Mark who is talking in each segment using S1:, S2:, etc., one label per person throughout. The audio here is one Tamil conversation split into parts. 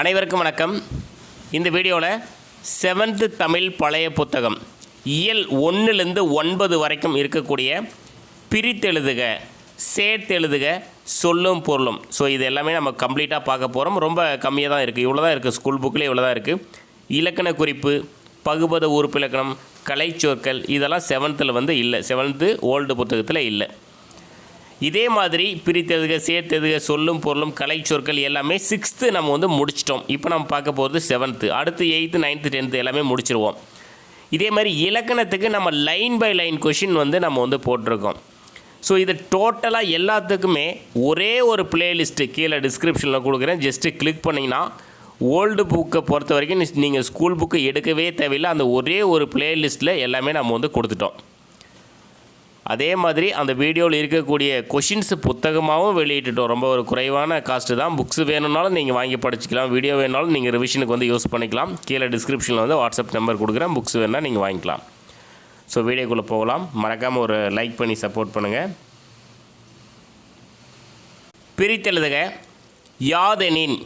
S1: அனைவருக்கும் வணக்கம். இந்த வீடியோவில் செவன்த்து தமிழ் பழைய புத்தகம் இயல் ஒன்றுலேருந்து ஒன்பது வரைக்கும் இருக்கக்கூடிய பிரித்தெழுதுக சேர்த்தெழுதுக சொல்லும் பொருளும். ஸோ இது எல்லாமே நம்ம கம்ப்ளீட்டாக பார்க்க போகிறோம் ரொம்ப கம்மியாக தான் இருக்குது இவ்வளோ தான் இருக்குது ஸ்கூல் புக்கில் இவ்வளோ தான் இருக்குது இலக்கண குறிப்பு பகுபத உறுப்பிலக்கணம் கலைச்சொற்கள் இதெல்லாம் செவன்த்தில் வந்து இல்லை. செவன்த்து ஓல்டு புத்தகத்தில் இல்லை. இதே மாதிரி பிரித்ததுக சேர்த்தெழுதுக சொல்லும் பொருளும் கலை சொற்கள் எல்லாமே சிக்ஸ்த்து நம்ம வந்து முடிச்சிட்டோம். இப்போ நம்ம பார்க்க போகிறது செவன்த்து அடுத்து எயித்து நைன்த்து டென்த்து எல்லாமே முடிச்சிருவோம். இதே மாதிரி இலக்கணத்துக்கு நம்ம லைன் பை லைன் கொஷின் வந்து நம்ம வந்து போட்டிருக்கோம். ஸோ இது டோட்டலாக எல்லாத்துக்குமே ஒரே ஒரு பிளேலிஸ்ட்டு கீழே டிஸ்கிரிப்ஷனில் கொடுக்குறேன். ஜஸ்ட்டு கிளிக் பண்ணிங்கன்னா ஓல்டு புக்கை பொறுத்த வரைக்கும் நீங்கள் ஸ்கூல் புக்கு எடுக்கவே தேவையில்லை. அந்த ஒரே ஒரு பிளேலிஸ்ட்டில் எல்லாமே நம்ம வந்து கொடுத்துட்டோம். அதே மாதிரி அந்த வீடியோவில் இருக்கக்கூடிய கொஷின்ஸ் புத்தகமாகவும் வெளியிட்டுட்டோம். ரொம்ப ஒரு குறைவான காஸ்ட்டு தான். புக்ஸ் வேணும்னாலும் நீங்கள் வாங்கி படிச்சுக்கலாம். வீடியோ வேணாலும் நீங்கள் ரிவிஷனுக்கு வந்து யூஸ் பண்ணிக்கலாம். கீழே டிஸ்கிரிப்ஷனில் வந்து வாட்ஸ்அப் நம்பர் கொடுக்குறேன். புக்ஸ் வேணால் நீங்கள் வாங்கிக்கலாம். ஸோ வீடியோக்குள்ளே போகலாம். மறக்காமல் ஒரு லைக் பண்ணி சப்போர்ட் பண்ணுங்கள் பிரித்தெழுதுக. யாதெனின்.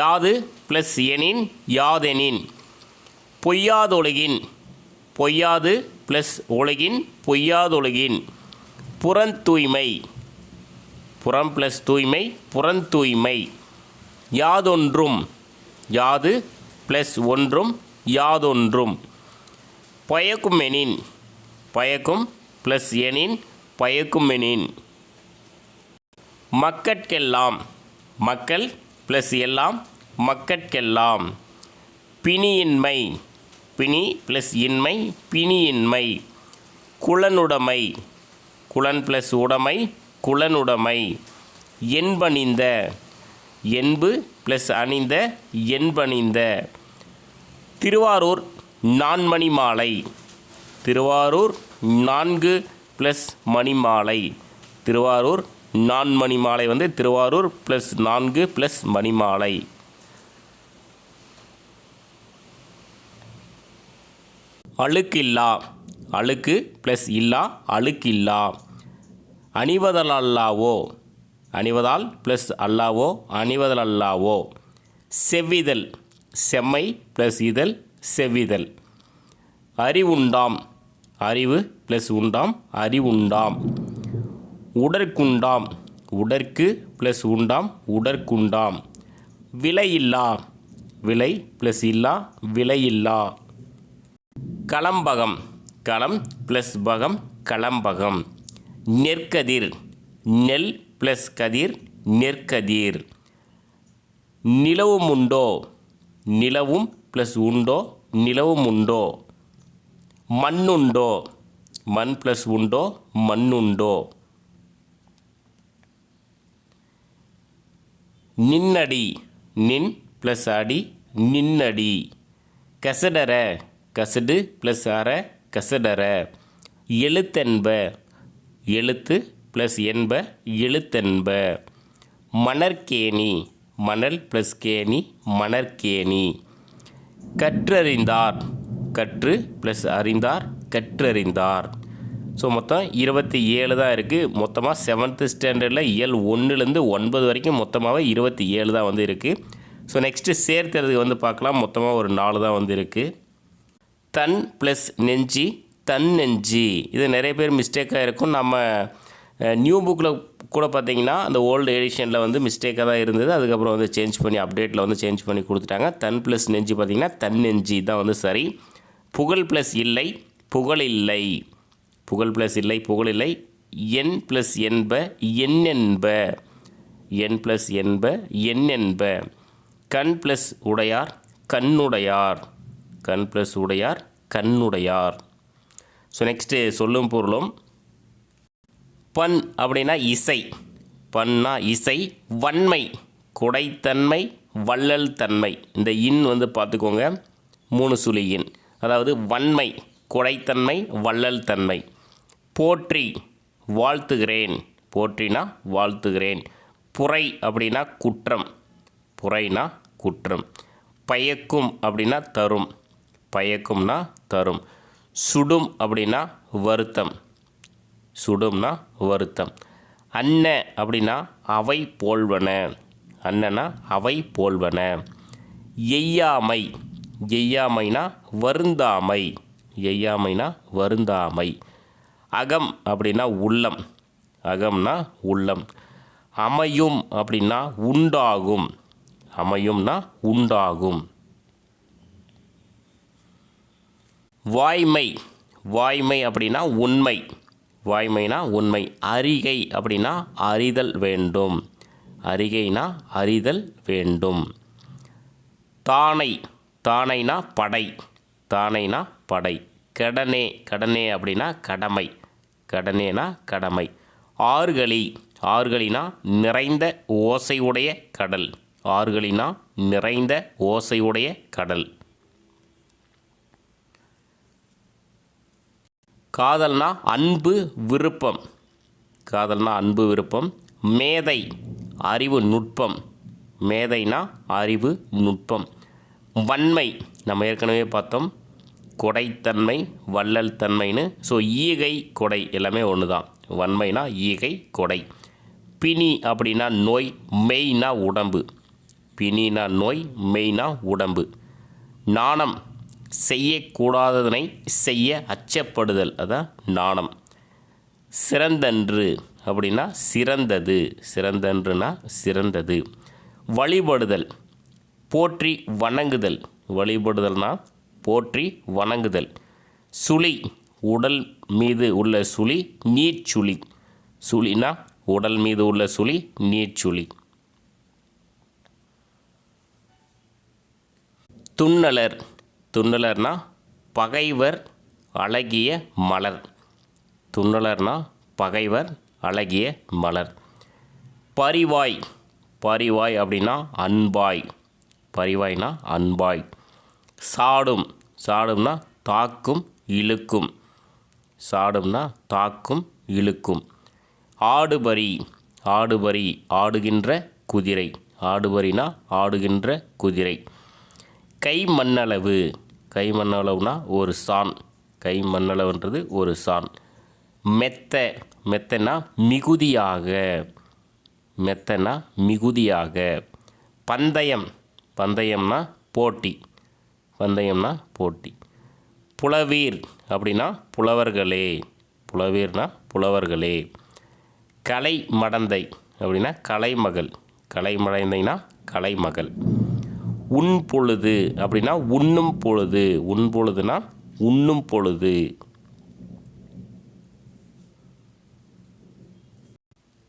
S1: யாது ப்ளஸ் எனின். யாதெனின். பொய்யாதொழுகின். பொய்யாது ப்ளஸ் உலகின் பொய்யாதொலகின் புறந்தூய்மை. புறம் ப்ளஸ் தூய்மை புறந்தூய்மை. யாதொன்றும் யாது ப்ளஸ் ஒன்றும் யாதொன்றும். பயக்குமெனின் பயக்கும் ப்ளஸ் எனின் பயக்குமெனின். மக்கட்கெல்லாம் மக்கள் ப்ளஸ் எல்லாம் மக்கட்கெல்லாம். பிணியின்மை பிணி ப்ளஸ் இன்மை பிணியின்மை. குலனுடைமை. குலன் ப்ளஸ் உடைமை குலனுடைமை. என்பணிந்த. என்பு ப்ளஸ் அணிந்த என்பணிந்த. திருவாரூர் நான்மணி மாலை. திருவாரூர் நான்கு ப்ளஸ் மணிமாலை. திருவாரூர் நான்மணி மாலை வந்து திருவாரூர் ப்ளஸ் நான்கு ப்ளஸ் மணிமாலை. அழுக்கில்லா. அழுக்கு ப்ளஸ் இல்லா அழுக்கில்லா. அணிவதலல்லாவோ அணிவதால் ப்ளஸ் அல்லாவோ அணிவதல் அல்லாவோ செவ்விதழ் செம்மை ப்ளஸ் இதழ் செவ்விதழ். அறிவுண்டாம் அறிவு ப்ளஸ் உண்டாம் அறிவுண்டாம் உடற்குண்டாம் உடற்கு ப்ளஸ் உண்டாம் உடற்குண்டாம் விலையில்லா விலை ப்ளஸ் இல்லா விலையில்லா களம்பகம். களம் ப்ளஸ் பகம் களம்பகம். நெற்கதிர் நெல் ப்ளஸ் கதிர் நெற்கதிர். நிலவும் உண்டோ? நிலவும் ப்ளஸ் உண்டோ? நிலவும் உண்டோ? மண்ணுண்டோ மண் ப்ளஸ் உண்டோ? மண்ணுண்டோ நின்னடி நின் ப்ளஸ் அடி நின்னடி. கசடர கசடு ப்ளஸ் அற கசடற. எழுத்தென்ப எழுத்து ப்ளஸ் என்ப எழுத்தென்ப. மணற்கேணி மணல் ப்ளஸ் கேணி மணற்கேணி. கற்றறிந்தார் கற்று ப்ளஸ் அறிந்தார் கற்றறிந்தார். ஸோ மொத்தம் இருபத்தி ஏழு தான் இருக்குது மொத்தமாக செவன்த்து ஸ்டாண்டர்டில் இயல் ஒன்றுலேருந்து ஒன்பது வரைக்கும் மொத்தமாகவே இருபத்தி ஏழு தான் வந்து இருக்குது ஸோ நெக்ஸ்ட்டு சேர்த்துறதுக்கு வந்து பார்க்கலாம். மொத்தமாக ஒரு நாலு தான் வந்து இருக்குது தன் ப்ளஸ் நெஞ்சி தன் நெஞ்சி. இது நிறைய பேர் மிஸ்டேக்காக இருக்கும். நம்ம நியூ புக்கில் கூட பார்த்தீங்கன்னா அந்த ஓல்டு எடிஷனில் வந்து மிஸ்டேக்காக தான் இருந்தது. அதுக்கப்புறம் வந்து சேஞ்ச் பண்ணி அப்டேட்டில் வந்து சேஞ்ச் பண்ணி கொடுத்துட்டாங்க. தன் ப்ளஸ் நெஞ்சு பார்த்தீங்கன்னா தன் நெஞ்சி தான் வந்து சரி. புகழ் ப்ளஸ் இல்லை புகழ் இல்லை. புகழ் ப்ளஸ் இல்லை புகழ் இல்லை. என் ப்ளஸ் என்ப என் என்ப. என் ப்ளஸ் என்ப என் என்ப. கண் ப்ளஸ் உடையார் கண்ணுடையார். கண் ப்ளஸ் உடையார் கண்ணுடையார். ஸோ நெக்ஸ்ட்டு சொல்லும் பொருளும் பண் அப்படின்னா இசை. பன்னா இசை வன்மை குடைத்தன்மை வள்ளல் தன்மை. இந்த இன் வந்து பார்த்துக்கோங்க மூணு சுழியின் அதாவது வன்மை குடைத்தன்மை வள்ளல் தன்மை. போற்றி வாழ்த்துகிறேன். போற்றினா வாழ்த்துகிறேன். புரை அப்படின்னா குற்றம். புரைனா குற்றம். பயக்கும் அப்படின்னா தரும். பயக்கும்னா தரும். சுடும் அப்படின்னா வருத்தம். சுடும்னா வருத்தம். அன்ன அப்படின்னா அவை போல்வன. அன்னனா அவை போல்வன. எய்யாமை. எய்யாமைனா வருந்தாமை. எய்யாமைனா வருந்தாமை. அகம் அப்படின்னா உள்ளம். அகம்னா உள்ளம். அமையும் அப்படின்னா உண்டாகும். அமையும்னா உண்டாகும். வாய்மை. வாய்மை அப்படின்னா உண்மை. வாய்மைனா உண்மை. அறிகை அப்படின்னா அறிதல் வேண்டும். அறிகைனா அறிதல் வேண்டும். தானை. தானைனா படை. தானைனா படை. கடனே. கடனே அப்படின்னா கடமை. கடனேனா கடமை. ஆறுகளி. ஆறுகளினா நிறைந்த ஓசையுடைய கடல். ஆறுகளினா நிறைந்த ஓசையுடைய கடல். காதல்னா அன்பு விருப்பம். காதல்னா அன்பு விருப்பம். மேதை அறிவு நுட்பம். மேதைனா அறிவு நுட்பம். வன்மை நம்ம ஏற்கனவே பார்த்தோம். கொடைத்தன்மை வள்ளல் தன்மைன்னு. ஸோ ஈகை கொடை எல்லாமே ஒன்று தான் வன்மைனா ஈகை கொடை. பிணி அப்படின்னா நோய் மெய்னா உடம்பு. பிணினா நோய் மெய்னா உடம்பு. நாணம் செய்யக்கூடாததனை செய்ய அச்சப்படுதல். அதான் நாணம் சிறந்தன்று அப்படின்னா சிறந்தது. சிறந்தன்றுனா சிறந்தது. வழிபடுதல். போற்றி வணங்குதல். வழிபடுதல்னா போற்றி வணங்குதல். சுழி. உடல் மீது உள்ள சுழி நீர்ச்சுழி. சுழினா உடல் மீது உள்ள சுழி நீர்ச்சுழி. துண்ணலர். துண்ணலர்னா பகைவர் அழகிய மலர். துண்ணலர்னா பகைவர் அழகிய மலர். பரிவாய். பரிவாய் அப்படின்னா அன்பாய். பரிவாய்னா அன்பாய். சாடும். சாடும்னா தாக்கும் இழுக்கும். சாடும்னா தாக்கும் இழுக்கும். ஆடுபரி ஆடுபரி ஆடுகின்ற குதிரை. ஆடுபரினா ஆடுகின்ற குதிரை. கை மண்ணளவு கை மண்ணளவுனா ஒரு சான். கை மண்ணளவுன்றது ஒரு சான். மெத்த மெத்தனா மிகுதியாக. மெத்தனா மிகுதியாக. பந்தயம் பந்தயம்னா போட்டி. பந்தயம்னா போட்டி. புலவீர் அப்படின்னா புலவர்களே. புலவீர்னா புலவர்களே. கலை மடந்தை அப்படின்னா கலைமகள். கலைமடந்தைனா கலைமகள். உன் பொழுது அப்படின்னா உண்ணும் பொழுது. உன் பொழுதுனா உண்ணும் பொழுது.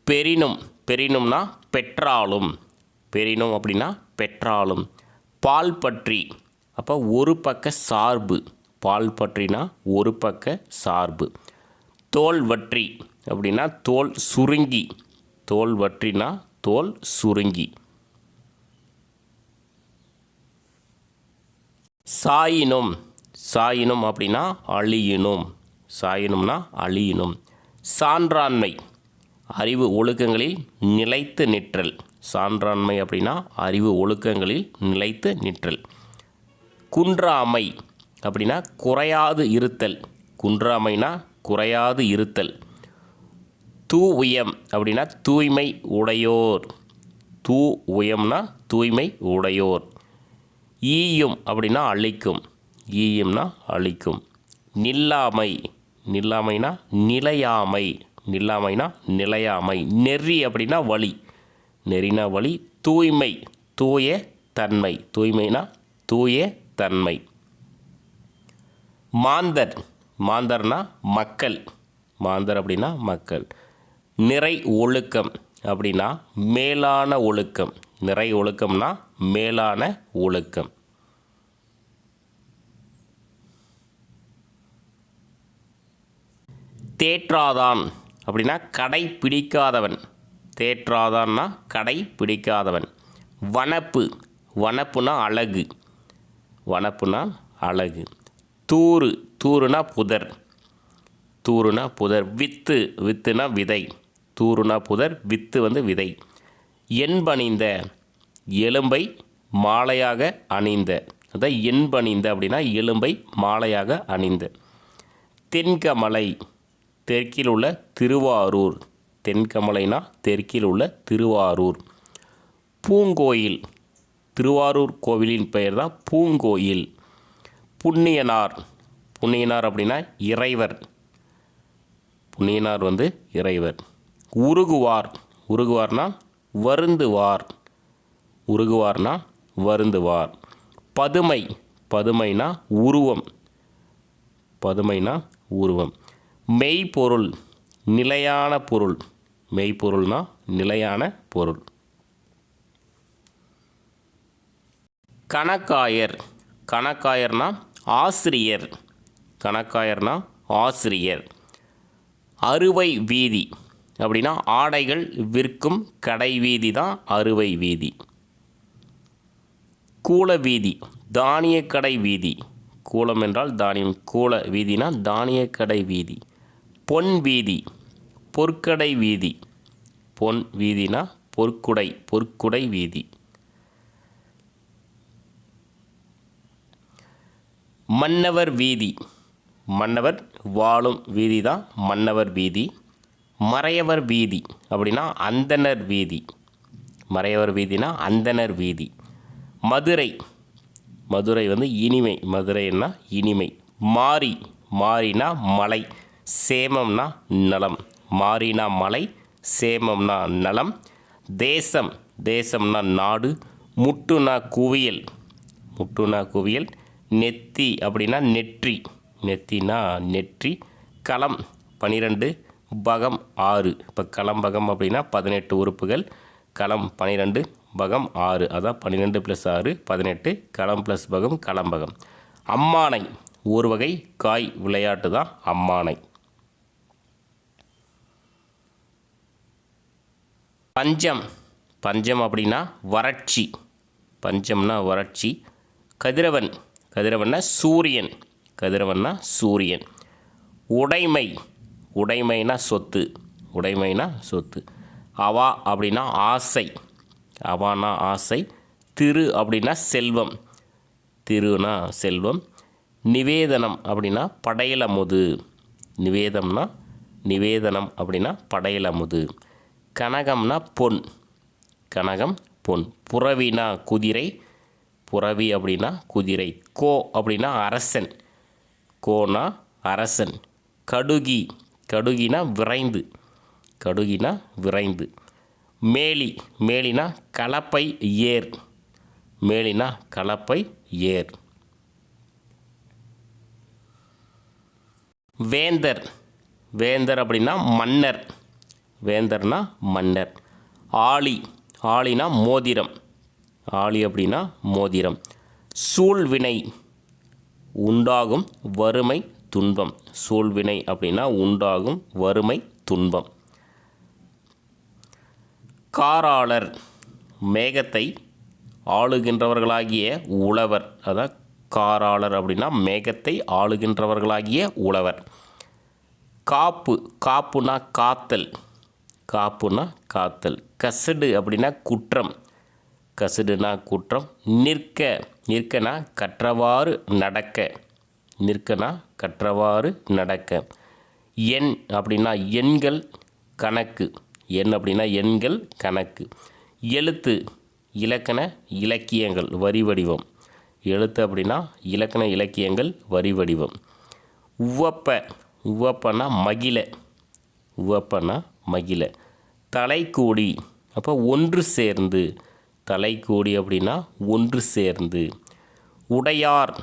S1: பெரினும் பெரினும்னா பெற்றாலும். பெரினும் அப்படின்னா பெற்றாலும். பால் பற்றி அப்போ ஒரு பக்க சார்பு. பால் பற்றினா ஒரு பக்க சார்பு. தோல் வற்றி அப்படின்னா தோல் சுருங்கி. தோல் வற்றினா தோல் சுருங்கி. சாயினும் சாயினும் அப்படின்னா அழியினும். சாயினும்னா அழியினும். சான்றாண்மை அறிவு ஒழுக்கங்களில் நிலைத்து நிற்றல். சான்றாண்மை அப்படின்னா அறிவு ஒழுக்கங்களில் நிலைத்து நிற்றல். குன்றாமை அப்படின்னா குறையாது இருத்தல். குன்றாமைனா குறையாது இருத்தல். தூ உயம் அப்படின்னா தூய்மை உடையோர். தூ உயம்னா தூய்மை உடையோர். ஈயும் அப்படின்னா அழிக்கும். ஈயும்னா அழிக்கும். நில்லாமை. நில்லாமைனா நிலையாமை. நில்லாமைனா நிலையாமை. நெறி அப்படின்னா வழி நெறினா வழி தூய்மை. தூய தன்மை. தூய்மைனா தூய தன்மை. மாந்தர். மாந்தர்னா மக்கள். மாந்தர் அப்படின்னா மக்கள். நிறை ஒழுக்கம் அப்படின்னா மேலான ஒழுக்கம். நிறை ஒழுக்கம்னா மேலான ஒழுக்கம். தேற்றாதான் அப்படின்னா கடை பிடிக்காதவன் தேற்றாதான்னா கடை பிடிக்காதவன் வனப்பு வனப்புனா அழகு. வனப்புனா அழகு. தூறு தூறுனா புதர். தூறுனா புதர் வித்து வித்துனா விதை. தூறுனா புதர் வித்து வந்து விதை. என்பணிந்த எலும்பை மாலையாக அணிந்த அதான் என்பணிந்த அப்படின்னா எலும்பை மாலையாக அணிந்த. தென்கமலை தெற்கில் உள்ள திருவாரூர் தென்கமலைனா தெற்கில் உள்ள திருவாரூர். பூங்கோயில் திருவாரூர் கோவிலின் பெயர் தான் பூங்கோயில். புண்ணியனார் புண்ணியனார் அப்படின்னா இறைவர். புண்ணியனார் வந்து இறைவர். உருகுவார் உருகுவார்னா வருந்துவார். உருகுவார்னா வருந்துவார். பதுமை பதுமைனா உருவம். பதுமைனா உருவம். மெய்ப்பொருள் நிலையான பொருள். மெய்ப்பொருள்னா நிலையான பொருள். கணக்காயர். கணக்காயர்னா ஆசிரியர். கணக்காயர்னா ஆசிரியர். அறுவை வீதி. அப்படின்னா ஆடைகள் விற்கும் கடை வீதி தான் அறுவை வீதி. கூல வீதி தானிய கடை வீதி. கூலம் என்றால் தானியம் கூல வீதினா தானிய கடை வீதி. பொன் வீதி பொற்கடை வீதி. பொன் வீதினா பொற்குடை பொற்குடை வீதி. மன்னவர் வீதி. மன்னவர் வாழும் வீதி தான் மன்னவர் வீதி. மறையவர் வீதி அப்படின்னா அந்தணர் வீதி. மறையவர் வீதினா அந்தணர் வீதி. மதுரை. மதுரை வந்து இனிமை. மதுரைன்னா இனிமை. மாரி. மாரினா மலை. சேமம்னா நலம். மாரினா மலை. சேமம்னா நலம். தேசம். தேசம்னா நாடு. முட்டுனா குவியல். முட்டுனா குவியல். நெத்தி அப்படின்னா நெற்றி. நெத்தினா நெற்றி. களம். பனிரெண்டு. பகம் ஆறு. இப்போ களம் பகம் அப்படின்னா பதினெட்டு உறுப்புகள். களம் பனிரெண்டு. பகம் ஆறு. அதான் பன்னிரெண்டு ப்ளஸ் ஆறு பதினெட்டு. களம் ப்ளஸ் பகம் களம்பகம் அம்மானை ஒரு வகை காய் விளையாட்டு தான் அம்மானை. பஞ்சம். பஞ்சம் அப்படின்னா வறட்சி. பஞ்சம்னா வறட்சி. கதிரவன். கதிரவன்னா சூரியன். கதிரவன்னா சூரியன். உடைமை. உடைமைனா சொத்து. உடைமைனா சொத்து. அவா அப்படின்னா ஆசை. அவானா ஆசை திரு அப்படின்னா செல்வம். திருனா செல்வம் நிவேதனம் அப்படின்னா படையலமுது. நிவேதம்னா நிவேதனம் அப்படின்னா படையலமுது. கனகம்னா பொன். கனகம் பொன். புறவினா குதிரை. புறவி அப்படின்னா குதிரை. கோ அப்படின்னா அரசன். கோனா அரசன். கடுகி. கடுகினா விரைந்து. கடுகினா விரைந்து. மேலி. மேலினா கலப்பை ஏர். மேலினா கலப்பை ஏர். வேந்தர். வேந்தர் அப்படின்னா மன்னர். வேந்தர்னா மன்னர். ஆளி. ஆளினா மோதிரம். ஆளி அப்படின்னா மோதிரம். சூழ்வினை. உண்டாகும் வறுமை துன்பம். சூழ்வினை அப்படின்னா உண்டாகும் வறுமை துன்பம். காராளர் மேகத்தை ஆளுகின்றவர்களாகிய உழவர் அதான் காராளர் அப்படின்னா மேகத்தை ஆளுகின்றவர்களாகிய உழவர். காப்பு காப்புனா காத்தல் காப்புனா காத்தல். கசடு அப்படின்னா குற்றம் கசடுனா குற்றம். நிற்க நிற்கனா கற்றவாறு நடக்க நிற்கனா கற்றவாறு நடக்க. எண் அப்படின்னா எண்கள் கணக்கு. எண் அப்படின்னா எண்கள் கணக்கு. எழுத்து இலக்கண இலக்கியங்கள் வரி வடிவம். எழுத்து அப்படின்னா இலக்கண இலக்கியங்கள் வரி வடிவம். உவப்ப உவப்பனா மகிழ. உவப்பனா மகிழ. தலைக்கூடி அப்போ ஒன்று சேர்ந்து. தலைக்கூடி அப்படின்னா ஒன்று சேர்ந்து. உடையார்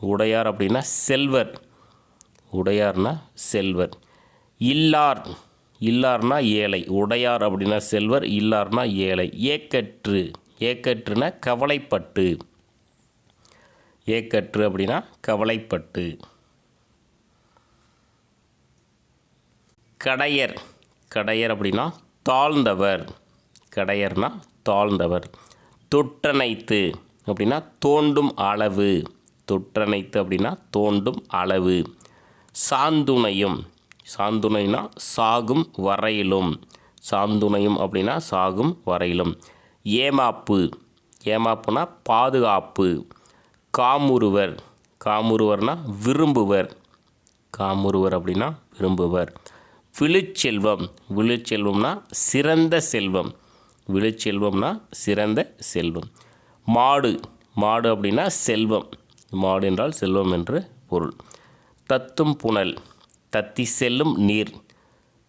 S1: உடையார் அப்படின்னா செல்வர். உடையார்னா செல்வர். இல்லார் இல்லார்னா ஏழை உடையார் அப்படின்னா செல்வர் இல்லார்னா ஏழை. ஏக்கற்று ஏக்கற்றுனா கவலைப்பட்டு. ஏக்கற்று அப்படின்னா கவலைப்பட்டு. கடையர் கடையர் அப்படின்னா தாழ்ந்தவர். கடையர்னா தாழ்ந்தவர். தொற்றனைத்து அப்படின்னா தோண்டும் அளவு. தொற்றனைத்து அப்படின்னா தோண்டும் அளவு. சாந்துணையும் சாந்துணைனா சாகும் வரையிலும். சாந்துணையும் அப்படின்னா சாகும் வரையிலும். ஏமாப்பு. ஏமாப்புனா பாதுகாப்பு. காமுருவர் காமுருவர்னா விரும்புவர். காமுருவர் அப்படின்னா விரும்புவர். விழுச்செல்வம். விழுச்செல்வம்னா சிறந்த செல்வம். விழுச்செல்வம்னா சிறந்த செல்வம். மாடு. மாடு அப்படின்னா செல்வம். மாடு என்றால் செல்வம் என்று பொருள். தத்தும் புனல். தத்தி செல்லும் நீர்.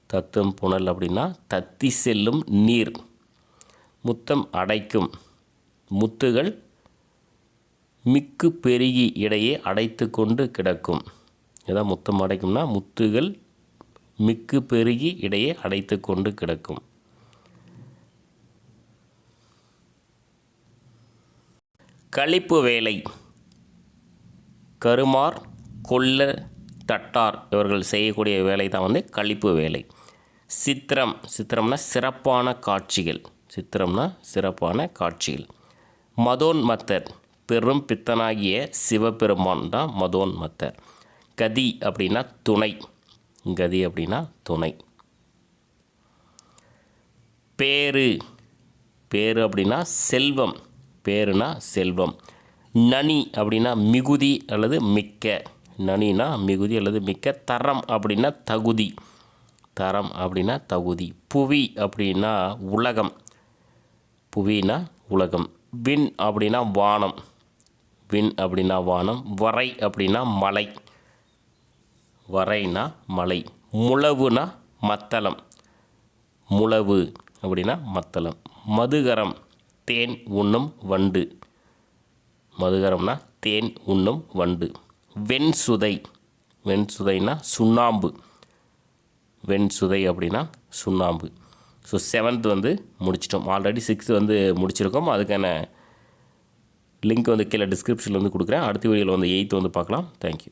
S1: தத்தும் புனல் அப்படின்னா தத்தி செல்லும் நீர். முத்தம் அடைக்கும். முத்துகள் மிக்கு பெருகி இடையே அடைத்து கொண்டு கிடக்கும். இதான் முத்தம் அடைக்கும்னா முத்துகள் மிக்கு பெருகி இடையே அடைத்து கொண்டு கிடக்கும். கழிப்பு வேலை. கருமார் கொல்ல தட்டார் இவர்கள் செய்யக்கூடிய வேலை தான் வந்து கழிப்பு வேலை. சித்திரம் சித்திரம்னா சிறப்பான காட்சிகள். சித்திரம்னா சிறப்பான காட்சிகள். மதோன்மத்தர் பெரும் பித்தனாகிய சிவபெருமான் தான் மதோன்மத்தர் கதி அப்படின்னா துணை. கதி அப்படின்னா துணை. பேரு பேரு அப்படின்னா செல்வம். பேருனா செல்வம். நனி அப்படின்னா மிகுதி அல்லது மிக்க. நனினா மிகுதி அல்லது மிக்க தரம் அப்படின்னா தகுதி. தரம் அப்படின்னா தகுதி. புவி அப்படின்னா உலகம். புவினா உலகம். விண் அப்படின்னா வானம். விண் அப்படின்னா வானம். வரை அப்படின்னா மலை. வரைனா மலை. முளவுனா மத்தளம். முழவு அப்படின்னா மத்தளம். மதுகரம். தேன் உண்ணும் வண்டு. மதுகரம்னா தேன் உண்ணும் வண்டு. வெண்சுதை. வெண்சுதைனா சுண்ணாம்பு. வெண்சுதை அப்படின்னா சுண்ணாம்பு. ஸோ செவன்த் வந்து முடிச்சிட்டோம். ஆல்ரெடி சிக்ஸ்த் வந்து முடிச்சிருக்கோம். அதுக்கான லிங்க் வந்து கீழே டிஸ்கிரிப்ஷனில் வந்து கொடுக்குறேன். அடுத்த வீடியோவில் வந்து எயித்து வந்து பார்க்கலாம். தேங்க்யூ